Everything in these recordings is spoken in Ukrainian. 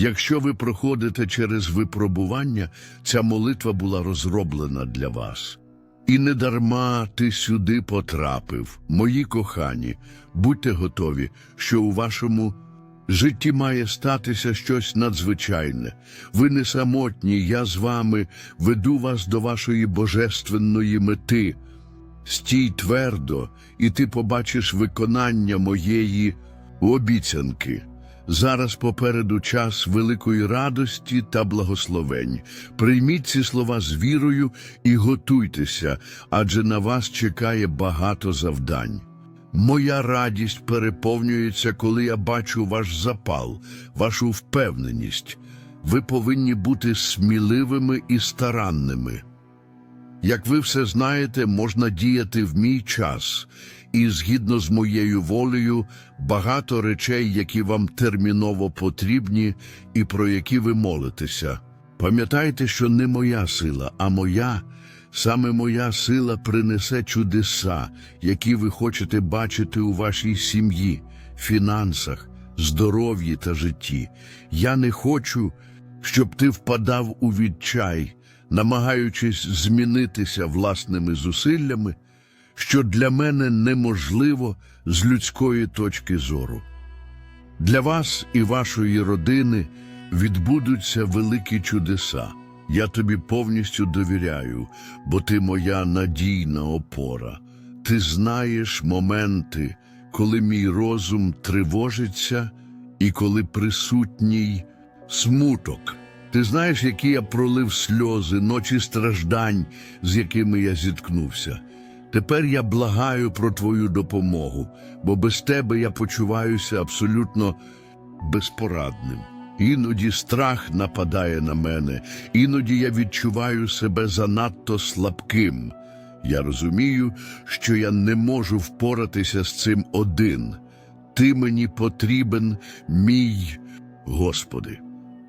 Якщо ви проходите через випробування, ця молитва була розроблена для вас. І не дарма ти сюди потрапив, мої кохані, будьте готові, що у вашому житті має статися щось надзвичайне. Ви не самотні, я з вами веду вас до вашої божественної мети. Стій твердо, і ти побачиш виконання моєї обіцянки. Зараз попереду час великої радості та благословень. Прийміть ці слова з вірою і готуйтеся, адже на вас чекає багато завдань. Моя радість переповнюється, коли я бачу ваш запал, вашу впевненість. Ви повинні бути сміливими і старанними. Як ви все знаєте, можна діяти в мій час, і згідно з моєю волею, багато речей, які вам терміново потрібні і про які ви молитеся. Пам'ятайте, що не моя сила, а моя, саме моя сила принесе чудеса, які ви хочете бачити у вашій сім'ї, фінансах, здоров'ї та житті. Я не хочу, щоб ти впадав у відчай, намагаючись змінитися власними зусиллями, що для мене неможливо з людської точки зору. Для вас і вашої родини відбудуться великі чудеса. Я тобі повністю довіряю, бо ти моя надійна опора. Ти знаєш моменти, коли мій розум тривожиться і коли присутній смуток. Ти знаєш, які я пролив сльози, ночі страждань, з якими я зіткнувся. Тепер я благаю про твою допомогу, бо без тебе я почуваюся абсолютно безпорадним. Іноді страх нападає на мене, іноді я відчуваю себе занадто слабким. Я розумію, що я не можу впоратися з цим один. Ти мені потрібен, мій Господи.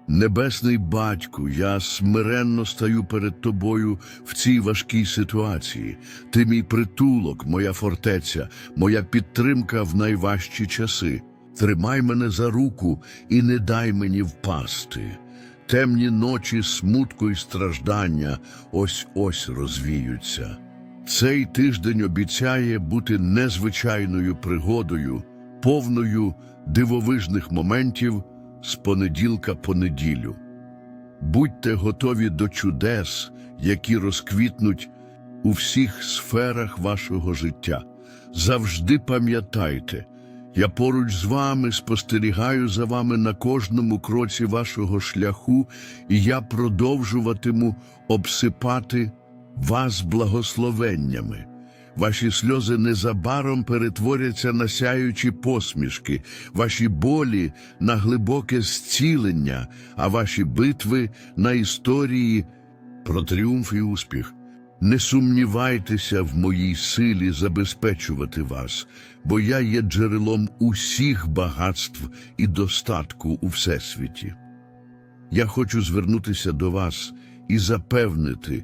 Небесний батьку, я смиренно стаю перед тобою в цій важкій ситуації. Ти мій притулок, моя фортеця, моя підтримка в найважчі часи. Тримай мене за руку і не дай мені впасти. Темні ночі смутку і страждання ось ось розвіються. Цей тиждень обіцяє бути незвичайною пригодою, повною дивовижних моментів з понеділка по неділю. Будьте готові до чудес, які розквітнуть у всіх сферах вашого життя. Завжди пам'ятайте, я поруч з вами спостерігаю за вами на кожному кроці вашого шляху, і я продовжуватиму обсипати вас благословеннями. Ваші сльози незабаром перетворяться на сяючі посмішки, ваші болі на глибоке зцілення, а ваші битви на історії про тріумф і успіх. Не сумнівайтеся в моїй силі забезпечувати вас, бо я є джерелом усіх багатств і достатку у всесвіті. Я хочу звернутися до вас і запевнити,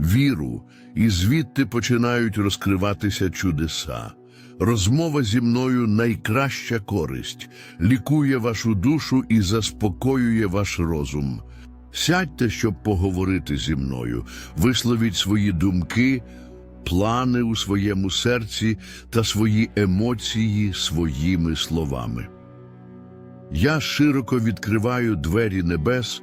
віру, і звідти починають розкриватися чудеса. Розмова зі мною найкраща користь, лікує вашу душу і заспокоює ваш розум. Сядьте, щоб поговорити зі мною, висловіть свої думки, плани у своєму серці та свої емоції своїми словами. Я широко відкриваю двері небес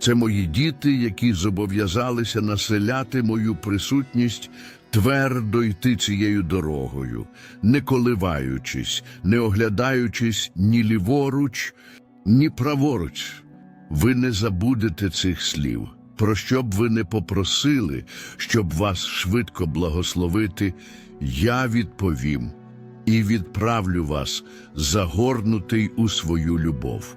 Це мої діти, які зобов'язалися населяти мою присутність, твердо йти цією дорогою, не коливаючись, не оглядаючись ні ліворуч, ні праворуч. Ви не забудете цих слів. Про що б ви не попросили, щоб вас швидко благословити, я відповім і відправлю вас, загорнутий у свою любов.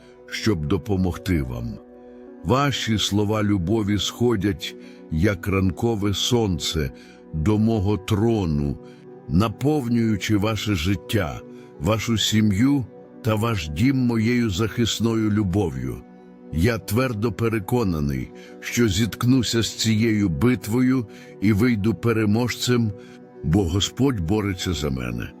щоб допомогти вам. Ваші слова любові сходять, як ранкове сонце, до мого трону, наповнюючи ваше життя, вашу сім'ю та ваш дім моєю захисною любов'ю. Я твердо переконаний, що зіткнуся з цією битвою і вийду переможцем, бо Господь бореться за мене.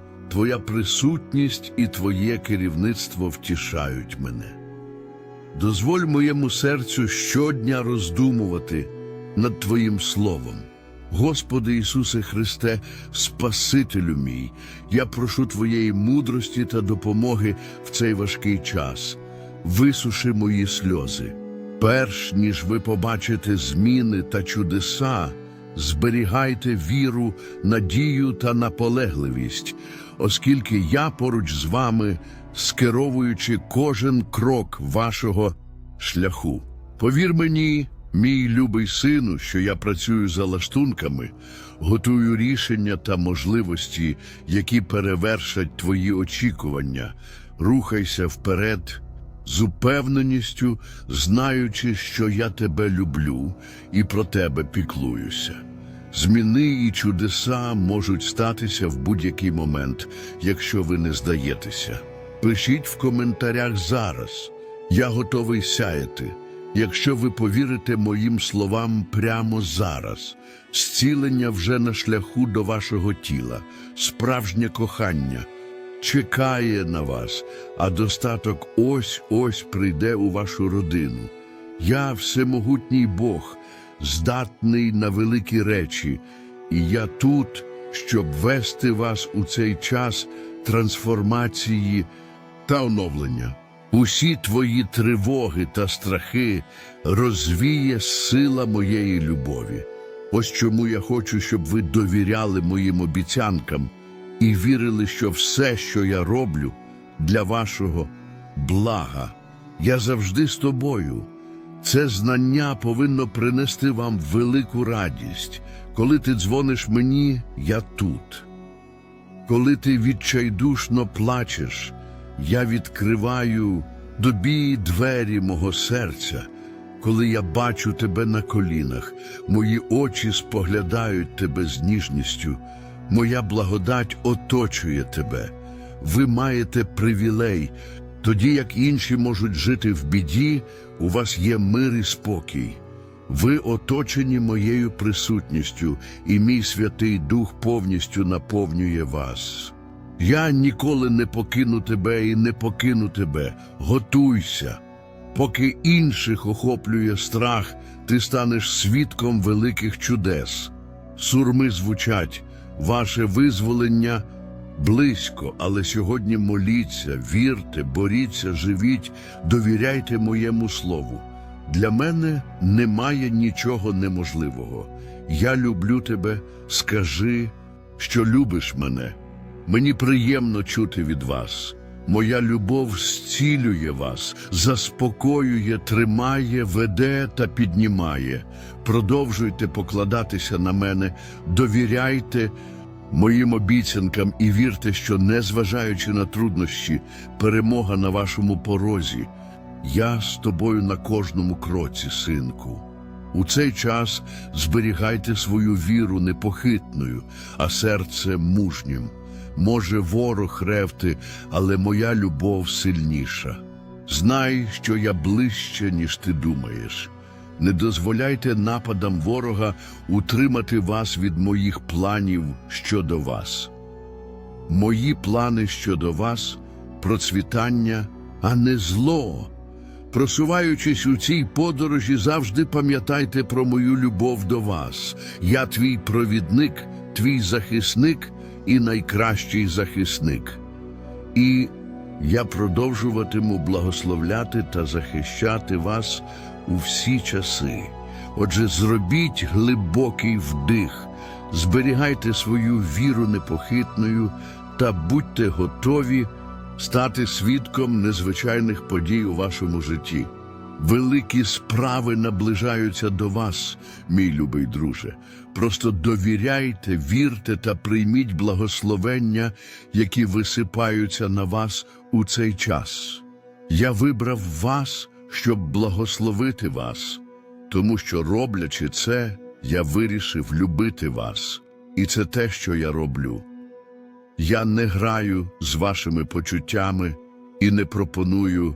Твоя присутність і Твоє керівництво втішають мене. Дозволь моєму серцю щодня роздумувати над Твоїм Словом. Господи Ісусе Христе, Спасителю мій, я прошу Твоєї мудрості та допомоги в цей важкий час. Висуши мої сльози. Перш ніж ви побачите зміни та чудеса, зберігайте віру, надію та наполегливість, оскільки я поруч з вами, скеровуючи кожен крок вашого шляху. Повір мені, мій любий сину, що я працюю за лаштунками, готую рішення та можливості, які перевершать твої очікування. Рухайся вперед з упевненістю, знаючи, що я тебе люблю і про тебе піклуюся. Зміни і чудеса можуть статися в будь-який момент, якщо ви не здаєтеся. Пишіть в коментарях зараз. Я готовий сяяти. Якщо ви повірите моїм словам прямо зараз, зцілення вже на шляху до вашого тіла, справжнє кохання чекає на вас, а достаток ось-ось прийде у вашу родину. Я всемогутній Бог, здатний на великі речі, і я тут, щоб вести вас у цей час трансформації та оновлення. Усі твої тривоги та страхи розвіє сила моєї любові. Ось чому я хочу, щоб ви довіряли моїм обіцянкам і вірили, що все, що я роблю, для вашого блага. Я завжди з тобою. Це знання повинно принести вам велику радість. Коли ти дзвониш мені, я тут. Коли ти відчайдушно плачеш, я відкриваю тобі двері мого серця. Коли я бачу тебе на колінах, мої очі споглядають тебе з ніжністю, моя благодать оточує тебе. Ви маєте привілей, тоді як інші можуть жити в біді, у вас є мир і спокій. Ви оточені моєю присутністю, і мій Святий Дух повністю наповнює вас. Я ніколи не покину тебе і не покину тебе. Готуйся. Поки інших охоплює страх, ти станеш свідком великих чудес. сурми звучать, ваше визволення близько, але сьогодні моліться, вірте, боріться, живіть, довіряйте моєму слову. Для мене немає нічого неможливого. Я люблю тебе, скажи, що любиш мене. Мені приємно чути від вас. Моя любов зцілює вас, заспокоює, тримає, веде та піднімає. Продовжуйте покладатися на мене, довіряйте моїм обіцянкам і вірте, що, незважаючи на труднощі, перемога на вашому порозі. Я з тобою на кожному кроці, синку. У цей час зберігайте свою віру непохитною, а серце мужнім. Може ворог ревти, але моя любов сильніша. Знай, що я ближче, ніж ти думаєш. Не дозволяйте нападам ворога утримати вас від моїх планів щодо вас. Мої плани щодо вас процвітання, а не зло. Просуваючись у цій подорожі, завжди пам'ятайте про мою любов до вас. Я твій провідник, твій захисник і найкращий захисник. І я продовжуватиму благословляти та захищати вас у всі часи. Отже, зробіть глибокий вдих, зберігайте свою віру непохитною та будьте готові стати свідком незвичайних подій у вашому житті. Великі справи наближаються до вас, мій любий друже. Просто довіряйте, вірте та прийміть благословення, які висипаються на вас у цей час. Я вибрав вас, щоб благословити вас, тому що, роблячи це, я вирішив любити вас, і це те, що я роблю. Я не граю з вашими почуттями і не пропоную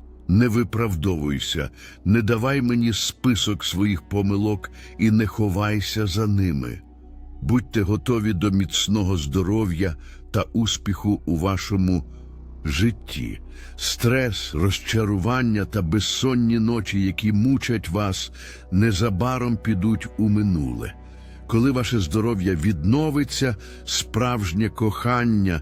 не виправдовуйся, не давай мені список своїх помилок і не ховайся за ними. Будьте готові до міцного здоров'я та успіху у вашому житті. Стрес, розчарування та безсонні ночі, які мучать вас, незабаром підуть у минуле. Коли ваше здоров'я відновиться, справжнє кохання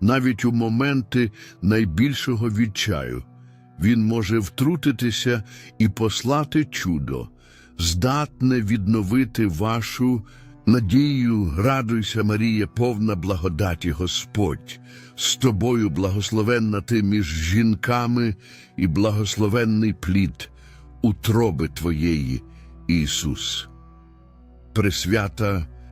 Навіть у моменти найбільшого відчаю. Він може втрутитися і послати чудо, здатне відновити вашу надію. Радуйся, Марія, повна благодаті Господь. З тобою благословенна ти між жінками і благословенний плід утроби твоєї, Ісус. Пресвята